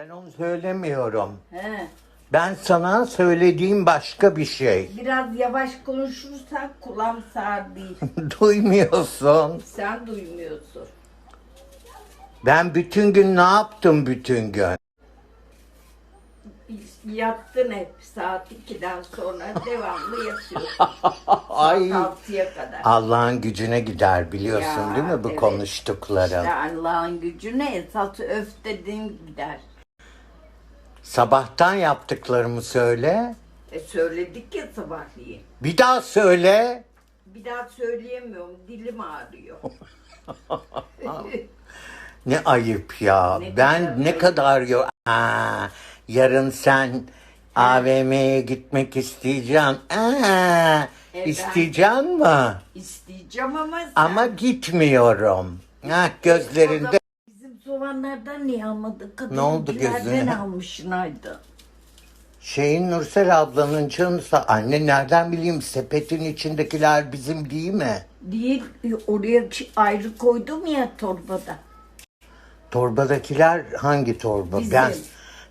Ben onu söylemiyorum. He. Ben sana söylediğim başka bir şey. Biraz yavaş konuşursan kulağım sağır değil. Duymuyorsun. Sen duymuyorsun. Ben bütün gün ne yaptım bütün gün? Yattın hep saat 2'den sonra devamlı yatıyorsun. Ay. Saat 6'ya kadar. Allah'ın gücüne gider biliyorsun Ya, değil mi bu evet. konuştuklarım? İşte Allah'ın gücüne esas öf dediğin gider. Sabahtan yaptıklarımı söyle. E söyledik ya sabahleyin. Bir daha söyle. Bir daha söyleyemiyorum. Dilim ağrıyor. Ne ayıp ya. Ne ben kadar ne kadar yo Aa, yarın sen AVM'ye gitmek isteyeceksin. Aa, Evet. isteyeceksin mi? İsteyeceğim ama sen... Ama gitmiyorum. Ha, gözlerinde Bizim soğanlardan niye almadın? Kadın Ne oldu gözüne? almışsın Ayda. şeyin Nursel ablanın canısa anne nereden bileyim sepetin içindekiler bizim değil mi? Değil, oraya ayrı koydum ya torbada. Torbadakiler hangi torba? Bizim. Ben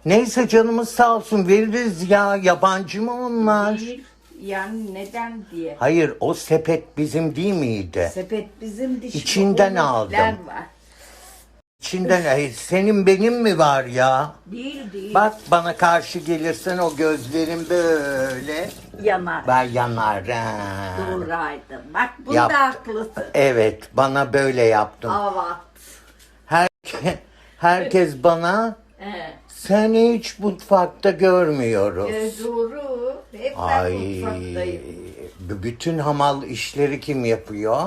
Neyse canımız sağ olsun veririz ya. Yabancı mı onlar? Değil, yani neden diye. Hayır o sepet bizim değil miydi? Sepet bizim dişi. İçinden aldım. var. İçinden Ay, senin benim mi var ya? Değil değil. Bak bana karşı gelirsen o gözlerin böyle Yanar. ben yanar. ha. Doğru Ayda. Bak bunda Yap. haklısın. Evet bana böyle yaptım. Avat. Herke, herkes bana He. seni hiç mutfakta görmüyoruz. E, doğru. Hep ben Ay, mutfaktayım. b- bütün hamal işleri kim yapıyor?